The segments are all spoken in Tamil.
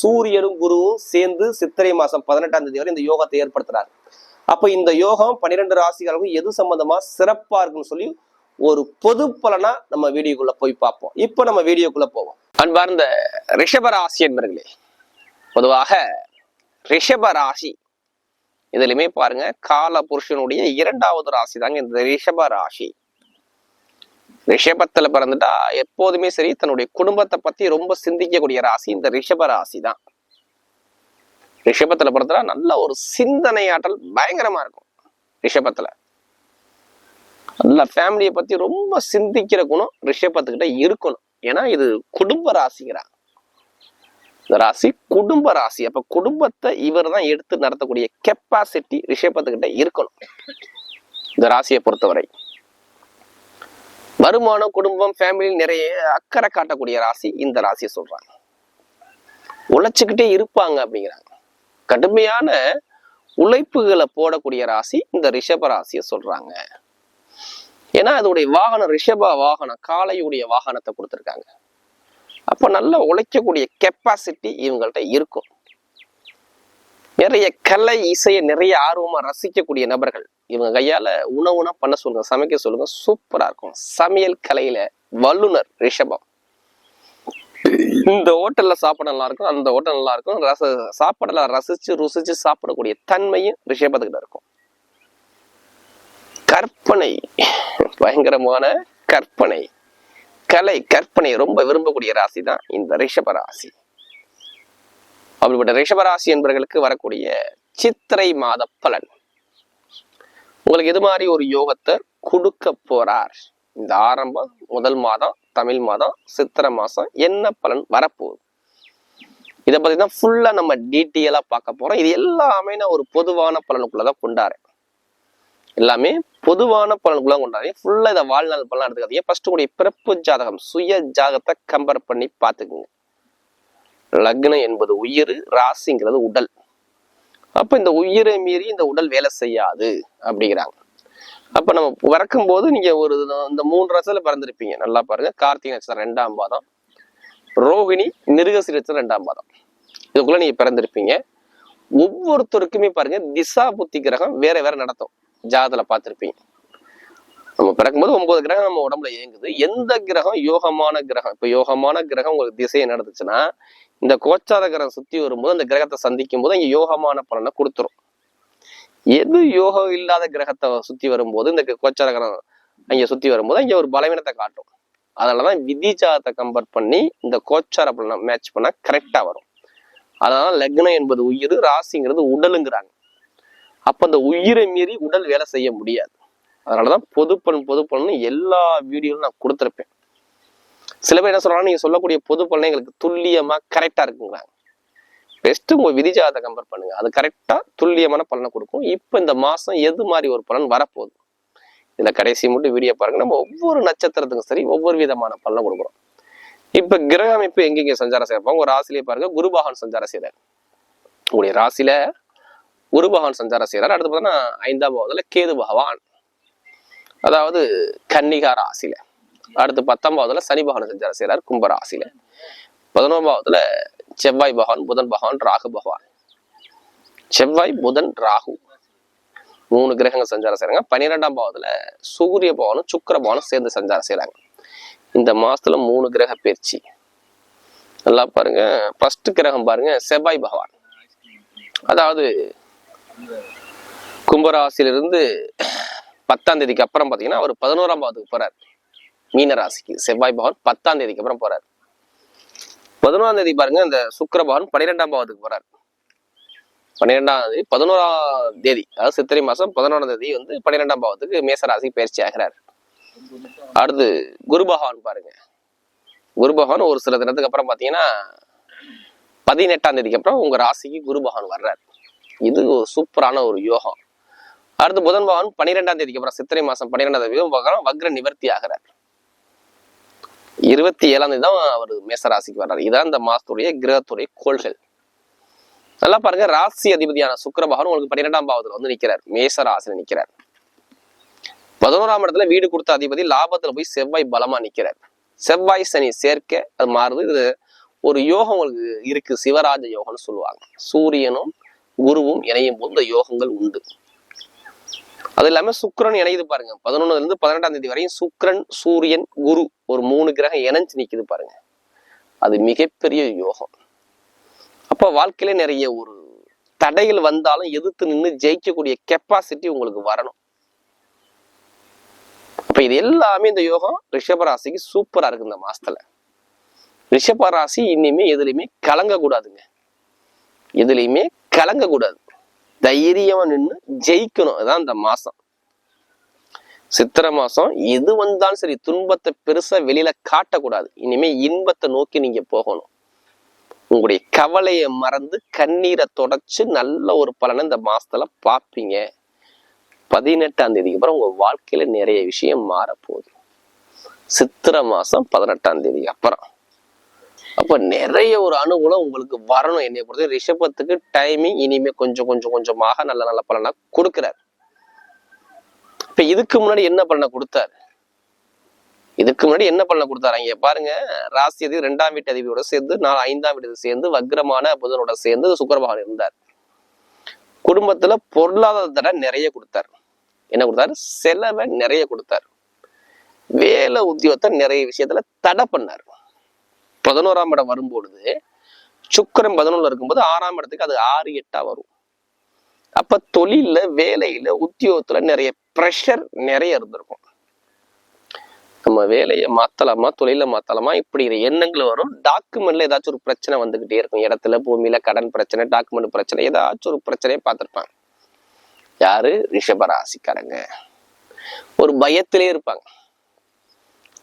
சூரியனும் குருவும் சேர்ந்து சித்திரை மாசம் பதினெட்டாம் தேதி வரை இந்த யோகத்தை ஏற்படுத்துறாரு. அப்ப இந்த யோகம் பன்னிரெண்டு ராசிகளுக்கும் எது சம்பந்தமா சிறப்பா இருக்குன்னு சொல்லி ஒரு பொது பலனா நம்ம வீடியோக்குள்ள போய் பார்ப்போம். இப்போ நம்ம வீடியோக்குள்ள போவோம். அன்பார்ந்த ரிஷப ராசி என்பர்களே பொதுவாக ரிஷப ராசி இதுலயுமே பாருங்க கால புருஷனுடைய இரண்டாவது ராசி தாங்க இந்த ரிஷப ராசி. ரிஷபத்துல பிறந்துட்டா எப்போதுமே சரி தன்னுடைய குடும்பத்தை பத்தி ரொம்ப சிந்திக்கக்கூடிய ராசி இந்த ரிஷப ராசி தான் ரிஷபத்துல பிறந்தா நல்ல ஒரு சிந்தனை ஆற்றல் பயங்கரமா இருக்கும் ரிஷபத்துல. நல்ல ஃபேமிலியை பத்தி ரொம்ப சிந்திக்கிற குணம் ரிஷபத்துக்கிட்ட இருக்கணும். ஏன்னா இது குடும்ப ராசிங்கிறா. இந்த ராசி குடும்ப ராசி. அப்ப குடும்பத்தை இவர் தான் எடுத்து நடத்தக்கூடிய கெப்பாசிட்டி ரிஷபத்துக்கிட்ட இருக்கணும். இந்த ராசியை பொறுத்தவரை. வருமானம் குடும்பம் ஃபேமிலி நிறைய அக்கறை காட்டக்கூடிய ராசி இந்த ராசியை சொல்றாங்க. உழைச்சிக்கிட்டே இருப்பாங்க அப்படிங்கிறாங்க. கடுமையான உழைப்புகளை போடக்கூடிய ராசி இந்த ரிஷப ராசியை சொல்றாங்க. ஏன்னா அதோடைய வாகனம் ரிஷப வாகனம் காலையுடைய வாகனத்தை கொடுத்துருக்காங்க. அப்போ நல்லா உழைக்கக்கூடிய கெப்பாசிட்டி இவங்கள்ட்ட இருக்கும். நிறைய கலை இசையை நிறைய ஆர்வமா ரசிக்கக்கூடிய நபர்கள். இவங்க கையால உணவுனா பண்ண சொல்லுங்க சமைக்க சொல்லுங்க சூப்பரா இருக்கும். சமையல் கலையில வல்லுனர் ரிஷபம். இந்த ஹோட்டல்ல சாப்பாடு நல்லா இருக்கும் அந்த ஹோட்டல் நல்லா இருக்கும். ரச சாப்பாடெல்லாம் ரசிச்சு ருசிச்சு சாப்பிடக்கூடிய தன்மையும் ரிஷபத்துக்கிட்ட இருக்கும். கற்பனை பயங்கரமான கற்பனை. கலை கற்பனை ரொம்ப விரும்பக்கூடிய ராசி தான் இந்த ரிஷப ராசி. அப்படிப்பட்ட ரிஷபராசி என்பவர்களுக்கு வரக்கூடிய சித்திரை மாத பலன். உங்களுக்கு எது மாதிரி ஒரு யோகத்தை கொடுக்க போறார்? இந்த ஆரம்பம் முதல் மாதம் தமிழ் மாதம் சித்திரை மாசம் என்ன பலன் வரப்போகுது? இதை பத்தி தான் ஃபுல்லா நம்ம டீட்டெயிலா பார்க்க போறோம். இது எல்லாமே நான் ஒரு பொதுவான பலனுக்குள்ளதான் கொண்டாடுறேன். எல்லாமே பொதுவான பலனுக்குள்ள கொண்டாங்க ஃபுல்லா இதை வாழ்நாள் பலன் எடுத்துக்காதீங்க. ஃபர்ஸ்ட் உங்களுடைய பிறப்பு ஜாதகம் சுய ஜாதகத்தை கம்பேர் பண்ணி பார்த்துக்குங்க. லக்னம் என்பது உயிர் ராசிங்கிறது உடல். அப்போ இந்த உயிரை மீறி இந்த உடல் வேலை செய்யாது அப்படிங்கிறாங்க. அப்போ நம்ம பிறக்கும் போது நீங்கள் ஒரு இந்த மூன்று ரசத்தில் பிறந்திருப்பீங்க. நல்லா பாருங்க. கார்த்திகை நட்சத்திரம் ரெண்டாம் பாதம். ரோகிணி மிருகசி நட்சத்திரம் ரெண்டாம் பாதம். இதுக்குள்ளே நீங்கள் பிறந்திருப்பீங்க. ஒவ்வொருத்தருக்குமே பாருங்க திசா புத்தி கிரகம் வேற வேற நடத்தும். ஜாதத்துல பார்த்துருப்பீங்க. நம்ம பிறக்கும்போது ஒன்பது கிரகம் நம்ம உடம்புல இயங்குது. எந்த கிரகம்? யோகமான கிரகம். இப்போ யோகமான கிரகம் உங்களுக்கு திசையை நடந்துச்சுன்னா இந்த கோச்சார கிரகம் சுத்தி வரும்போது அந்த கிரகத்தை சந்திக்கும் போது இங்க யோகமான பலனை கொடுத்துரும். எது யோகம் இல்லாத கிரகத்தை சுத்தி வரும்போது இந்த கோச்சார கிரகம் அங்கே சுத்தி வரும்போது அங்க ஒரு பலவீனத்தை காட்டும். அதனாலதான் விதி கம்பேர் பண்ணி இந்த கோச்சார பலனை மேட்ச் பண்ணா கரெக்டா வரும். அதனால லக்னம் என்பது உயிர் ராசிங்கிறது உடலுங்கிறாங்க. அப்ப அந்த உயிரை மீறி உடல் வேலை செய்ய முடியாது. அதனாலதான் பொது பொதுப்பலன் எல்லா வீடியோலும் நான் கொடுத்துருப்பேன். சில பேர் என்ன சொல்றாங்க நீங்க சொல்லக்கூடிய பொது எங்களுக்கு துல்லியமா கரெக்டா இருக்குங்கிறாங்க. பெஸ்ட் உங்க விதிஜாதத்தை கம்பேர் பண்ணுங்க. அது கரெக்டா துல்லியமான பலனை கொடுக்கும். இப்ப இந்த மாசம் எது மாதிரி ஒரு பலன் வரப்போகுது? இதுல கடைசி மட்டும் வீடியோ பாருங்க. நம்ம ஒவ்வொரு நட்சத்திரத்துக்கும் சரி ஒவ்வொரு விதமான பலனை கொடுக்குறோம். இப்ப கிரக அமைப்பு எங்கெங்க சஞ்சாரம் செய்யறப்போ உங்க ராசிலேயே பாருங்க குருபகவான் சஞ்சாரம் செய்யறாரு உங்களுடைய ராசியில குருபகவான் சஞ்சாரம் செய்யறாரு அடுத்து பார்த்தோன்னா ஐந்தாம் பாவத்துல கேது பகவான். அதாவது கன்னிகா ராசியில. அடுத்து பத்தொன்பதுல சனி பகவான் சஞ்சாரம் செய்யறாரு கும்ப ராசியில. பதினொன்பாவதுல செவ்வாய் பகவான் புதன் பகவான் ராகு பகவான். செவ்வாய் புதன் ராகு. மூணு கிரகங்கள் சஞ்சாரம் செய்யறாங்க பன்னிரெண்டாம் பாவத்துல சூரிய பவனும் சுக்கர பவனும் சேர்ந்து சஞ்சாரம் செய்யறாங்க இந்த மாசத்துல மூணு கிரக பயிற்சி. நல்லா பாருங்க. ஃபர்ஸ்ட் கிரகம் பாருங்க செவ்வாய் பகவான். அதாவது கும்பராசியிலிருந்து பத்தாம் தேதிக்கு அப்புறம் பார்த்தீங்கன்னா அவர் பதினோராம் பாவத்துக்கு போறார். மீன ராசிக்கு. செவ்வாய் பகவான் பத்தாம் தேதிக்கு அப்புறம் போறார். பதினோராம் தேதி பாருங்க இந்த சுக்கிர பன்னிரெண்டாம் பாவத்துக்கு போறார். பன்னிரெண்டாம் தேதி பதினோராம் தேதி அதாவது சித்திரை மாசம் பதினோராம் தேதி வந்து பன்னிரெண்டாம் பாவத்துக்கு மேச பயிற்சி ஆகிறார். அடுத்து குரு பகவான் பாருங்க. குரு பகவான் ஒரு சில தினத்துக்கு அப்புறம் பார்த்தீங்கன்னா பதினெட்டாம் தேதிக்கு அப்புறம் உங்க ராசிக்கு குரு பகவான் வர்றார். இது ஒரு சூப்பரான ஒரு யோகம். அடுத்து புதன் பகவான் பன்னிரெண்டாம் தேதிக்கு அப்புறம் சித்திரை மாசம் பன்னிரெண்டாம் தேதி பகவான் வக்ர நிவர்த்தி ஆகிறார். இருபத்தி ஏழாம் தேதி தான் அவர் மேச ராசிக்கு வர்றார். இதான் இந்த மாசத்துடைய கிரகத்துடைய கோள்கள். நல்லா பாருங்க ராசி அதிபதியான சுக்கர பகவான் உங்களுக்கு பன்னிரெண்டாம் பாவத்துல வந்து நிக்கிறார். மேச ராசியில நிக்கிறார். பதினோராம் இடத்துல வீடு கொடுத்த அதிபதி லாபத்துல போய் செவ்வாய் பலமா நிக்கிறார். செவ்வாய் சனி சேர்க்க அது மாறுது. இது ஒரு யோகம் உங்களுக்கு இருக்கு. சிவராஜ யோகம்னு சொல்லுவாங்க. சூரியனும் குருவும் இணையும் போது இந்த யோகங்கள் உண்டு. அது இல்லாமல் சுக்ரன் இணையுது பாருங்க. பதினொன்னுல இருந்து பதினெட்டாம் தேதி வரையும் சுக்கிரன் சூரியன் குரு ஒரு மூணு கிரகம் இணைஞ்சு நிற்குது பாருங்க. அது மிகப்பெரிய யோகம். அப்போ வாழ்க்கையில நிறைய ஒரு தடைகள் வந்தாலும் எதிர்த்து நின்று ஜெயிக்கக்கூடிய கெப்பாசிட்டி உங்களுக்கு வரணும். அப்ப இது எல்லாமே இந்த யோகம் ரிஷபராசிக்கு சூப்பரா இருக்கு இந்த மாசத்துல. ரிஷபராசி இனிமே எதுலையுமே கலங்க கூடாதுங்க எதுலையுமே கலங்க கூடாது தைரியமா நின்று ஜெயிக்கணும். அதான் இந்த மாசம். சித்திரை மாசம் எது வந்தாலும் சரி துன்பத்தை பெருசா வெளியில காட்டக்கூடாது. இனிமே இன்பத்தை நோக்கி நீங்க போகணும். உங்களுடைய கவலையை மறந்து கண்ணீரை தொடச்சு நல்ல ஒரு பலனை இந்த மாசத்துல பார்ப்பீங்க. பதினெட்டாம் தேதிக்கு அப்புறம் உங்க வாழ்க்கையில நிறைய விஷயம் மாறப்போகுது. சித்திரை மாசம் பதினெட்டாம் தேதிக்கு அப்புறம். அப்ப நிறைய ஒரு அனுகூலம் உங்களுக்கு வரணும் என்னை பொறுத்த ரிஷபத்துக்கு டைமிங் இனிமே கொஞ்சம் கொஞ்சம் கொஞ்சமாக நல்ல நல்ல பலனா கொடுக்கிறார். இப்ப இதுக்கு முன்னாடி என்ன பலனை கொடுத்தாரு? இதுக்கு முன்னாடி என்ன பலனை கொடுத்தாரு? இங்க பாருங்க ராசி அதிபதி ரெண்டாம் வீட்டு அதிபதியோட சேர்ந்து நான் ஐந்தாம் வீட்டு சேர்ந்து வக்ரமான புதனோட சேர்ந்து சுக்கரபகவான் இருந்தார். குடும்பத்துல பொருளாதார நிறைய கொடுத்தார். என்ன கொடுத்தாரு? செலவை நிறைய கொடுத்தார். வேலை உத்தியோகத்தை நிறைய விஷயத்துல தடை பண்ணார். பதினோராம் இடம் வரும்பொழுது சுக்கரன் பதினொன்னுல இருக்கும்போது ஆறாம் இடத்துக்கு அது ஆறு எட்டா வரும். அப்ப தொழில்ல வேலையில உத்தியோகத்துல நிறைய ப்ரெஷர் நிறைய இருந்திருக்கும். நம்ம வேலையை மாத்தலாமா தொழில மாத்தலாமா இப்படி எண்ணங்கள் வரும். டாக்குமெண்ட்ல ஏதாச்சும் ஒரு பிரச்சனை வந்துகிட்டே இருக்கும். இடத்துல பூமியில கடன் பிரச்சனை டாக்குமெண்ட் பிரச்சனை ஏதாச்சும் ஒரு பிரச்சனையை பார்த்துருப்பாங்க. யாரு? ரிஷபராசிக்காரங்க. ஒரு பயத்திலே இருப்பாங்க.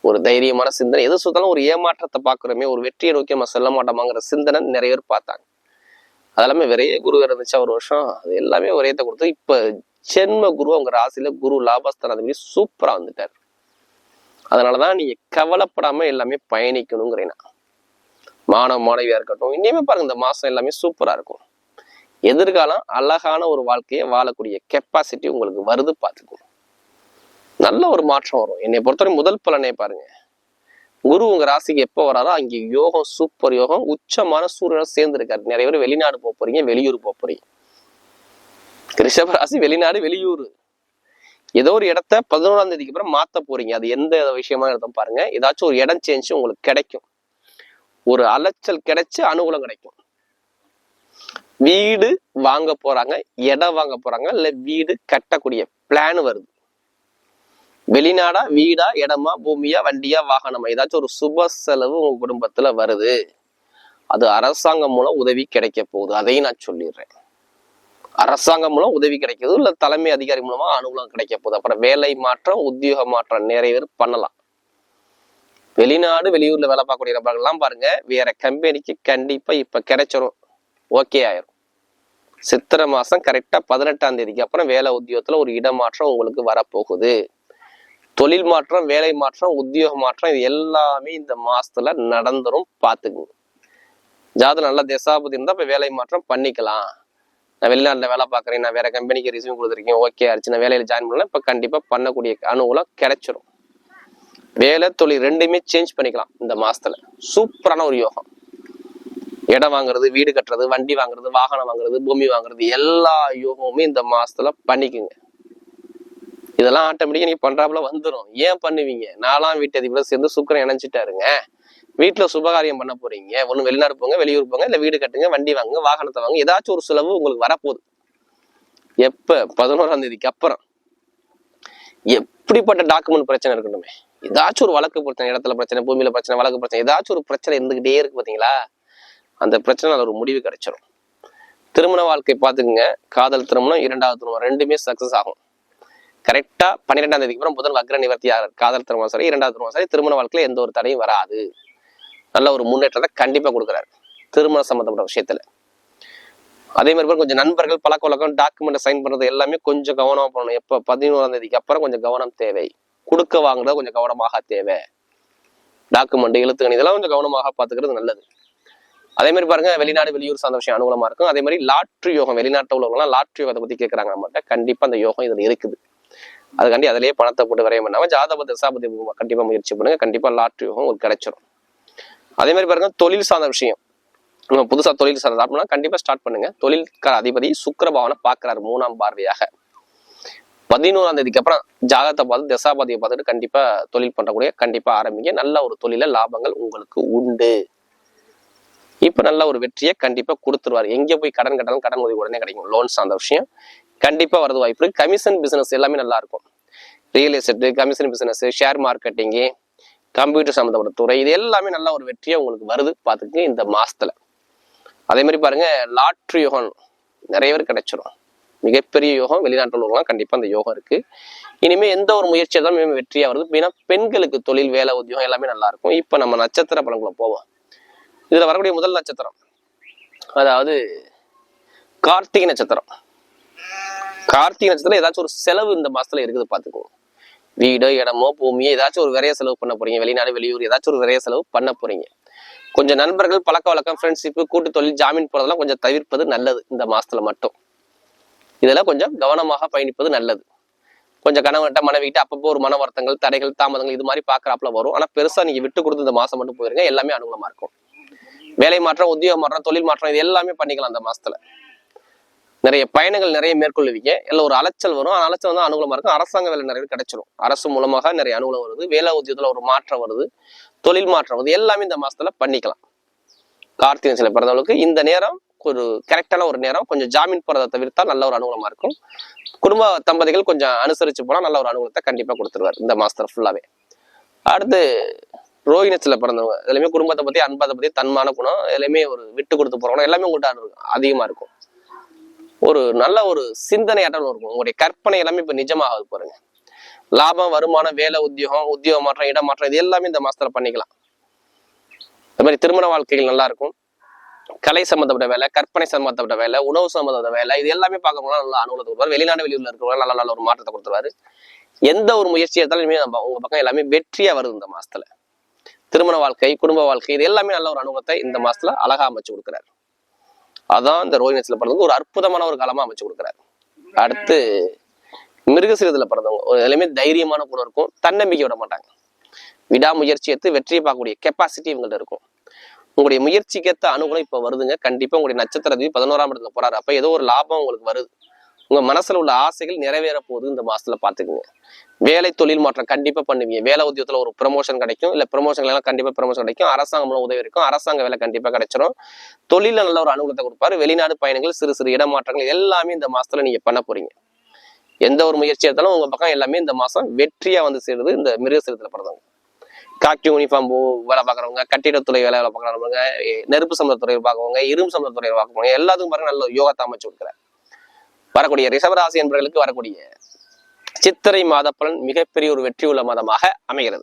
ஒரு தைரியமான சிந்தனை. எது சுத்தாலும் ஒரு ஏமாற்றத்தை பார்க்குறோமே ஒரு வெற்றியை நோக்கி நம்ம செல்ல மாட்டோமாங்கிற சிந்தனை நிறைய பேர் பார்த்தாங்க. அதெல்லாமே விரைய குரு இருந்துச்சு ஒரு வருஷம். அது எல்லாமே ஒரேத்த கொடுத்து இப்போ ஜென்ம குரு அவங்க ராசியில குரு லாபஸ்தானாதிபதி சூப்பராக வந்துட்டார். அதனாலதான் நீங்க கவலைப்படாம எல்லாமே பயணிக்கணுங்கிறேன் நான். மாணவ மாணவியா இருக்கட்டும் இனிமே பாருங்க இந்த மாசம் எல்லாமே சூப்பரா இருக்கும். எதிர்காலம் அழகான ஒரு வாழ்க்கையை வாழக்கூடிய கெப்பாசிட்டி உங்களுக்கு வருது பார்த்துக்கணும் நல்ல ஒரு மாற்றம் வரும். என்னை பொறுத்தவரை முதல் பலனே பாருங்க. குரு உங்க ராசிக்கு எப்போ வராரோ அங்கே யோகம் சூப்பர் யோகம் உச்சமான சூரியனும் சேர்ந்து இருக்காரு நிறைய பேர் வெளிநாடு போக போறீங்க வெளியூர் போக போறீங்க. ரிஷப ராசி வெளிநாடு வெளியூர். ஏதோ ஒரு இடத்த பதினோராம் தேதிக்கு அப்புறம் மாத்த போறீங்க. அது எந்த விஷயமா இருந்தோம் பாருங்க. ஏதாச்சும் ஒரு இடம் சேஞ்ச் உங்களுக்கு கிடைக்கும். ஒரு அலைச்சல் கிடைச்சு அனுகூலம் கிடைக்கும். வீடு வாங்க போறாங்க இடம் வாங்க போறாங்க இல்ல வீடு கட்டக்கூடிய பிளான் வருது. வெளிநாடா வீடா இடமா பூமியா வண்டியா வாகனமா? ஏதாச்சும் ஒரு சுப செலவு உங்க குடும்பத்துல வருது. அது அரசாங்கம் மூலம் உதவி கிடைக்க போகுது. அதையும் நான் சொல்லிடுறேன். அரசாங்கம் மூலம் உதவி கிடைக்குது இல்ல தலைமை அதிகாரி மூலமா அனுகூலம் கிடைக்க போகுது? அப்புறம் வேலை மாற்றம் உத்தியோக மாற்றம் நிறைய பேர் பண்ணலாம். வெளிநாடு வெளியூர்ல வேலை பார்க்கக்கூடிய நபர்கள்லாம் பாருங்க வேற கம்பெனிக்கு கண்டிப்பா இப்ப கிடைச்சிரும். ஓகே ஆயிரும். சித்திரை மாசம் கரெக்டா பதினெட்டாம் தேதிக்கு அப்புறம் வேலை உத்தியோகத்துல ஒரு இடமாற்றம் உங்களுக்கு வரப்போகுது. தொழில் மாற்றம் வேலை மாற்றம் உத்தியோக மாற்றம் இது எல்லாமே இந்த மாசத்துல நடந்துரும் பாத்துக்குங்க. ஜாதகம் நல்ல தசாபதி இருந்தா இப்ப வேலை மாற்றம் பண்ணிக்கலாம். நான் வெளிநாட்டில் வேலை பார்க்குறேன் நான் வேற கம்பெனிக்கு ரிசியூம் கொடுத்துருக்கேன் ஓகே ஆச்சு நான் வேலையில் ஜாயின் பண்ணலாம் இப்போ கண்டிப்பாக பண்ணக்கூடிய அனுகூலம் கிடைச்சிரும். வேலை தொழில் ரெண்டுமே சேஞ்ச் பண்ணிக்கலாம் இந்த மாசத்துல. சூப்பரான ஒரு யோகம். இடம் வாங்குறது வீடு கட்டுறது வண்டி வாங்குறது வாகனம் வாங்குறது பூமி வாங்குறது எல்லா யோகமுமே இந்த மாசத்துல பண்ணிக்குங்க. இதெல்லாம் ஆட்டோமேட்டிக்காக நீங்கள் பண்ணுறாப்புல வந்துடும் ஏன் பண்ணுவீங்க? நாலாம் வீட்டு அதிபரோட சேர்ந்து சுக்கரன் இணைஞ்சிட்டாருங்க. வீட்டில் சுபகாரியம் பண்ண போறீங்க. ஒன்றும் வெளிநாடு போங்க வெளியூர் போங்க இல்லை வீடு கட்டுங்க வண்டி வாங்குங்க வாகனத்தை வாங்க ஏதாச்சும் ஒரு செலவு உங்களுக்கு வரப்போகுது. எப்போ? பதினோராம் தேதிக்கு அப்புறம். எப்படிப்பட்ட டாக்குமெண்ட் பிரச்சனை இருக்கணுமே? ஏதாச்சும் ஒரு வழக்கு பிரச்சனை இடத்துல பிரச்சனை பூமியில பிரச்சனை வழக்கு பிரச்சனை ஏதாச்சும் ஒரு பிரச்சனை இருந்துகிட்டே இருக்கு பார்த்தீங்களா? அந்த பிரச்சனை ஒரு முடிவு கிடைச்சிடும் திருமண வாழ்க்கை பார்த்துக்குங்க. காதல் திருமணம் இரண்டாவது திருமணம் ரெண்டுமே சக்ஸஸ் ஆகும். கரெக்டாக பன்னிரெண்டாம் தேதிக்கு அப்புறம் முதல் வக்ர நிவர்த்தியாக காதல் திருமணம் சரி இரண்டாவது திருமணம் சரி திருமண வாழ்க்கையில் எந்த ஒரு தடையும் வராது. நல்ல ஒரு முன்னேற்றத்தை கண்டிப்பாக கொடுக்குறாரு. திருமணம் சம்பந்தப்பட்ட விஷயத்தில். அதே மாதிரி கொஞ்சம் நண்பர்கள் பழக்க வழக்கம் டாக்குமெண்ட் சைன் பண்ணுறது எல்லாமே கொஞ்சம் கவனமாக பண்ணணும் எப்போ? பதினோராம் தேதிக்கு அப்புறம் கொஞ்சம் கவனம் தேவை. கொடுக்க வாங்குறது கொஞ்சம் கவனமாக தேவை. டாக்குமெண்ட் எழுத்துக்கணி இதெல்லாம் கொஞ்சம் கவனமாக பார்த்துக்கிறது நல்லது. அதே மாதிரி பாருங்க வெளிநாடு வெளியூர் சார்ந்த விஷயம் அனுகூலமா இருக்கும். அதே மாதிரி லாட்ரி யோகம் வெளிநாட்டில் உள்ளவங்கலாம் லாட்ரி யோகத்தை பத்தி கேட்கறாங்க நம்மகிட்ட. கண்டிப்பா அந்த யோகம் இதுல இருக்குது. அதுக்காண்டி அதிலேயே பணத்தை போட்டு வரைய பண்ணாமல் ஜாதக தசாபதி கண்டிப்பா முயற்சி பண்ணுங்க. கண்டிப்பா லாட்ரி யோகம் உங்களுக்கு கிடைச்சிரும். அதே மாதிரி பாருங்க தொழில் சார்ந்த விஷயம். நம்ம புதுசா தொழில் சார்ந்த அப்படின்னா கண்டிப்பாக கண்டிப்பா ஸ்டார்ட் பண்ணுங்க. தொழில்கார அதிபதி சுக்கரபாவனை பாக்குறாரு மூணாம் பார்வையாக. பதினோராம் தேதிக்கு அப்புறம் ஜாதகத்தை பார்த்து தசாபதியை பார்த்துட்டு கண்டிப்பா தொழில் பண்றக்கூடிய கண்டிப்பா ஆரம்பிங்க. நல்ல ஒரு தொழில லாபங்கள் உங்களுக்கு உண்டு. இப்ப நல்ல ஒரு வெற்றியை கண்டிப்பா கொடுத்துருவார். எங்க போய் கடன் கட்டணும் கடன் உதவி உடனே கிடைக்கும். லோன் சார்ந்த விஷயம். கண்டிப்பா வரது வாய்ப்பு இருக்கு. கமிஷன் பிசினஸ் எல்லாமே நல்லா இருக்கும். Real estate commission business share marketing computer சம்மந்தப்பட்ட துறை இது எல்லாமே நல்ல ஒரு வெற்றியாக உங்களுக்கு வருது பார்த்துக்கு இந்த மாசத்துல. அதே மாதிரி பாருங்க லாட்ரி யோகம் நிறைய பேர் கிடைச்சிரும். மிகப்பெரிய யோகம் வெளிநாட்டில் உள்ளவங்களாம் கண்டிப்பா அந்த யோகம் இருக்கு. இனிமே எந்த ஒரு முயற்சியாக தான் வெற்றியா வருது. ஏன்னா பெண்களுக்கு தொழில் வேலை உத்தியோகம் எல்லாமே நல்லா இருக்கும். இப்ப நம்ம நட்சத்திர பலன்களை போவோம். இதுல வரக்கூடிய முதல் நட்சத்திரம் அதாவது கார்த்திகை நட்சத்திரம். கார்த்திகை நட்சத்திரம் ஏதாச்சும் ஒரு செலவு இந்த மாசத்துல இருக்குது பாத்துக்கோ வீடோ இடமோ பூமியோ ஏதாச்சும் ஒரு விரைய செலவு பண்ண போறீங்க. வெளிநாடு வெளியூர் ஏதாச்சும் ஒரு விரைய செலவு பண்ண போறீங்க. கொஞ்சம் நண்பர்கள் பழக்க வழக்கம் ஃப்ரெண்ட்ஷிப் கூட்டு தொழில் ஜாமீன் போறதெல்லாம் கொஞ்சம் தவிர்ப்பது நல்லது இந்த மாசத்துல மட்டும். இதெல்லாம் கொஞ்சம் கவனமாக பயணிப்பது நல்லது. கொஞ்சம் கணவன்கிட்ட மனைவிக்கிட்ட அப்பப்போ ஒரு மன வருத்தங்கள் தடைகள் தாமதங்கள் இது மாதிரி பாக்குறாப்புல வரும். ஆனா பெருசா நீங்க விட்டு கொடுத்து இந்த மாசம் மட்டும் போயிருங்க. எல்லாமே அனுகூலமா இருக்கும். வேலை மாற்றம் உத்தியோக மாற்றம் தொழில் மாற்றம் இது எல்லாமே பண்ணிக்கலாம் அந்த மாசத்துல. நிறைய பயணங்கள் நிறைய மேற்கொள்ளுவீங்க இல்லை ஒரு அலைச்சல் வரும். அந்த அலைச்சல் வந்து அனுகூலமாக இருக்கும். அரசாங்க வேலை நிறைய கிடைச்சிரும். அரசு மூலமாக நிறைய அனுகூலம் வருது. வேலை உத்தியத்தில் ஒரு மாற்றம் வருது. தொழில் மாற்றம் வருது. எல்லாமே இந்த மாதத்தில் பண்ணிக்கலாம். கார்த்திகை சில பிறந்தவங்களுக்கு இந்த நேரம் ஒரு கரெக்டான ஒரு நேரம். கொஞ்சம் ஜாமீன் போகிறத தவிர்த்தால் நல்ல ஒரு அனுகூலமாக இருக்கும். குடும்ப தம்பதிகள் கொஞ்சம் அனுசரித்து போனால் நல்ல ஒரு அனுகூலத்தை கண்டிப்பாக கொடுத்துருவார் இந்த மாதத்தில் ஃபுல்லாகவே அடுத்து ரோஹிணத்துல பிறந்தவங்க. எல்லாமே குடும்பத்தை பற்றி அன்பத்தை பற்றி தன்மான குணம் எல்லாமே ஒரு விட்டு கொடுத்து போகிறவங்க எல்லாமே உங்கள்கிட்ட அதிகமாக இருக்கும். ஒரு நல்ல ஒரு சிந்தனையாட்டம் இருக்கும். உங்களுடைய கற்பனை எல்லாமே இப்போ நிஜமாக பாருங்க. லாபம் வருமானம் வேலை உத்தியோகம் உத்தியோக மாற்றம் இடம் மாற்றம் இது எல்லாமே இந்த மாசத்துல பண்ணிக்கலாம். அது மாதிரி திருமண வாழ்க்கைகள் நல்லா இருக்கும். கலை சம்பந்தப்பட்ட வேலை கற்பனை சம்பந்தப்பட்ட வேலை உணவு சம்பந்தப்பட்ட வேலை இது எல்லாமே பார்க்கறவங்க நல்ல அனுகூலத்தை கொடுப்பாரு. வெளிநாடு வெளியூர்ல இருக்கிறவங்க நல்ல நல்ல ஒரு மாற்றத்தை கொடுத்துருவாரு. எந்த ஒரு முயற்சி எடுத்தாலும் நம்ம உங்க பக்கம் எல்லாமே வெற்றியா வருது இந்த மாசத்துல. திருமண வாழ்க்கை குடும்ப வாழ்க்கை இது எல்லாமே நல்ல ஒரு அனுபவத்தை இந்த மாசத்துல அழகா அமைச்சு கொடுக்குறாரு. அதான் இந்த ரோஹிணத்துல பிறந்தவங்க ஒரு அற்புதமான ஒரு காலமா அமைச்சு கொடுக்குறாரு. அடுத்து மிருகசீரத்துல பிறந்தவங்க ஒரு எல்லாமே தைரியமான குணம் இருக்கும் தன்னம்பிக்கை விட மாட்டாங்க. விடாமுயற்சி எடுத்து வெற்றியை பார்க்கக்கூடிய கெப்பாசிட்டி இவங்கள்ட்ட இருக்கும். உங்களுடைய முயற்சிக்கேற்ற அனுகூலம் இப்ப வருதுங்க. கண்டிப்பா உங்களுடைய நட்சத்திரத்தையும் பதினோராம் இடத்துல போறாரு. அப்ப ஏதோ ஒரு லாபம் உங்களுக்கு வருது. உங்க மனசுல உள்ள ஆசைகள் நிறைவேற போகுது இந்த மாசத்துல பாத்துக்குங்க வேலை தொழில் மாற்றம் கண்டிப்பா பண்ணுவீங்க. வேலை உத்தியோகத்துல ஒரு ப்ரமோஷன் கிடைக்கும். இல்லை ப்ரமோஷன் எல்லாம் கண்டிப்பா ப்ரமோஷன் கிடைக்கும். அரசாங்கம் மூலம் உதவி இருக்கும். அரசாங்க வேலை கண்டிப்பா கிடைச்சிரும். தொழில நல்ல ஒரு அனுகூலத்தை கொடுப்பாரு. வெளிநாடு பயணங்கள் சிறு சிறு இடமாற்றங்கள் எல்லாமே இந்த மாசத்துல நீங்க பண்ண போறீங்க. எந்த ஒரு முயற்சி எடுத்தாலும் உங்க பக்கம் எல்லாமே இந்த மாசம் வெற்றியா வந்து சேருது. இந்த மிருகசீரத்தில் பிறந்தவங்க. காக்கி யூனிஃபார்ம் வேலை பார்க்குறவங்க கட்டிடத்துறை வேலை வேலை பார்க்குறவங்க நெருப்பு சம்பளத்துறையில் பார்க்கவங்க இரும்பு சம்பளத்துறையில் பார்க்கறவங்க எல்லாத்துக்கும் பாருங்க நல்ல யோகத்தை அமைச்சு கொடுக்குறாரு. வரக்கூடிய ரிஷபராசி என்பவர்களுக்கு வரக்கூடிய சித்திரை மாத பலன் மிகப்பெரிய ஒரு வெற்றியுள்ள மாதமாக அமைகிறது.